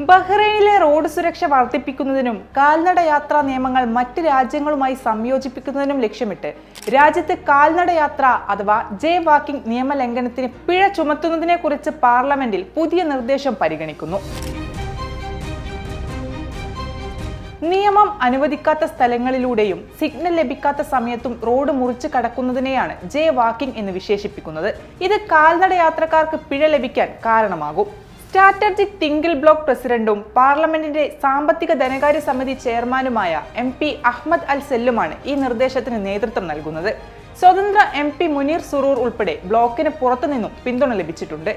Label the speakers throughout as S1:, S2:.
S1: ബഹ്റൈനിലെ road സുരക്ഷ വർദ്ധിപ്പിക്കുന്നതിനും കാൽനട യാത്രാ നിയമങ്ങൾ മറ്റ് രാജ്യങ്ങളുമായി സംയോജിപ്പിക്കുന്നതിനും ലക്ഷ്യമിട്ട് രാജ്യത്ത് കാൽനട യാത്ര അഥവാ ജേ വാക്കിംഗ് നിയമലംഘനത്തിന് പിഴ ചുമത്തുന്നതിനെ കുറിച്ച് പാർലമെന്റിൽ പുതിയ നിർദ്ദേശം പരിഗണിക്കുന്നു. നിയമം അനുവദിക്കാത്ത സ്ഥലങ്ങളിലൂടെയും സിഗ്നൽ ലഭിക്കാത്ത സമയത്തും റോഡ് മുറിച്ച് കടക്കുന്നതിനെയാണ് ജേ വാക്കിംഗ് എന്ന് വിശേഷിപ്പിക്കുന്നത്. ഇത് കാൽനട യാത്രക്കാർക്ക് പിഴ ലഭിക്കാൻ കാരണമാകും. സ്ട്രാറ്റജിക് തിങ്കിൾ ബ്ലോക്ക് പ്രസിഡന്റും പാർലമെന്റിന്റെ സാമ്പത്തിക ധനകാര്യ സമിതി ചെയർമാനുമായ എം പി അഹമ്മദ് അൽ സെല്ലുമാണ് ഈ നിർദ്ദേശത്തിന് നേതൃത്വം നൽകുന്നത്. സ്വതന്ത്ര എം പി മുനീർ സുറൂർ ഉൾപ്പെടെ ബ്ലോക്കിന് പുറത്തുനിന്നും പിന്തുണ ലഭിച്ചിട്ടുണ്ട്.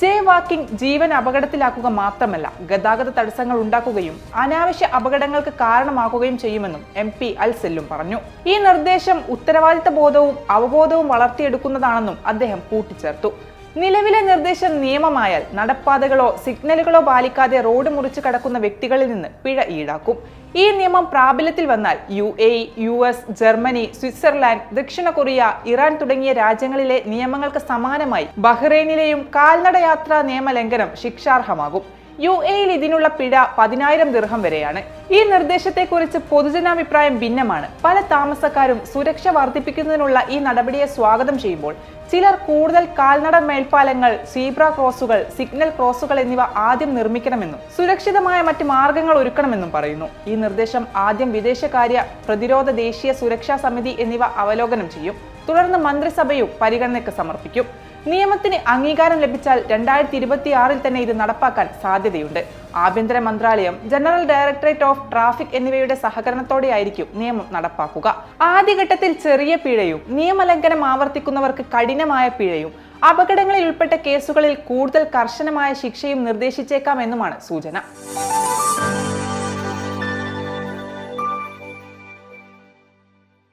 S1: ജേ വാക്കിംഗ് ജീവൻ അപകടത്തിലാക്കുക മാത്രമല്ല ഗതാഗത തടസ്സങ്ങൾ ഉണ്ടാക്കുകയും അനാവശ്യ അപകടങ്ങൾക്ക് കാരണമാക്കുകയും ചെയ്യുമെന്നും എം പി അൽ സെല്ലും പറഞ്ഞു. ഈ നിർദ്ദേശം ഉത്തരവാദിത്ത ബോധവും അവബോധവും വളർത്തിയെടുക്കുന്നതാണെന്നും അദ്ദേഹം കൂട്ടിച്ചേർത്തു. നിലവിലെ നിർദ്ദേശം നിയമമായാൽ നടപ്പാതകളോ സിഗ്നലുകളോ പാലിക്കാതെ റോഡ് മുറിച്ച് കടക്കുന്ന വ്യക്തികളിൽ നിന്ന് പിഴ ഈടാക്കും. ഈ നിയമം പ്രാബല്യത്തിൽ വന്നാൽ U A U S Germany Switzerland ദക്ഷിണ കൊറിയ ഇറാൻ തുടങ്ങിയ രാജ്യങ്ങളിലെ നിയമങ്ങൾക്ക് സമാനമായി ബഹ്റൈനിലെയും കാൽനട യാത്രാ നിയമലംഘനം ശിക്ഷാർഹമാകും. യു എയിൽ ഇതിനുള്ള പിഴ പതിനായിരം ദിർഹം വരെയാണ്. ഈ നിർദ്ദേശത്തെക്കുറിച്ച് പൊതുജനാഭിപ്രായം ഭിന്നമാണ്. പല താമസക്കാരും സുരക്ഷ വർദ്ധിപ്പിക്കുന്നതിനുള്ള ഈ നടപടിയെ സ്വാഗതം ചെയ്യുമ്പോൾ ചിലർ കൂടുതൽ കാൽനട മേൽപ്പാലങ്ങൾ സീബ്ര ക്രോസുകൾ സിഗ്നൽ ക്രോസുകൾ എന്നിവ ആദ്യം നിർമ്മിക്കണമെന്നും സുരക്ഷിതമായ മറ്റ് മാർഗങ്ങൾ ഒരുക്കണമെന്നും പറയുന്നു. ഈ നിർദ്ദേശം ആദ്യം വിദേശകാര്യ പ്രതിരോധ ദേശീയ സുരക്ഷാ സമിതി എന്നിവ അവലോകനം ചെയ്യും. തുടർന്ന് മന്ത്രിസഭയും പരിഗണനയ്ക്ക് സമർപ്പിക്കും. നിയമത്തിന് അംഗീകാരം ലഭിച്ചാൽ രണ്ടായിരത്തി ഇരുപത്തി ആറിൽ തന്നെ ഇത് നടപ്പാക്കാൻ സാധ്യതയുണ്ട്. ആഭ്യന്തര മന്ത്രാലയം ജനറൽ ഡയറക്ടറേറ്റ് ഓഫ് ട്രാഫിക് എന്നിവയുടെ സഹകരണത്തോടെയായിരിക്കും നിയമം നടപ്പാക്കുക. ആദ്യഘട്ടത്തിൽ ചെറിയ പിഴയും നിയമലംഘനം ആവർത്തിക്കുന്നവർക്ക് കഠിനമായ പിഴയും അപകടങ്ങളിൽ ഉൾപ്പെട്ട കേസുകളിൽ കൂടുതൽ കർശനമായ ശിക്ഷയും നിർദ്ദേശിച്ചേക്കാമെന്നുമാണ് സൂചന.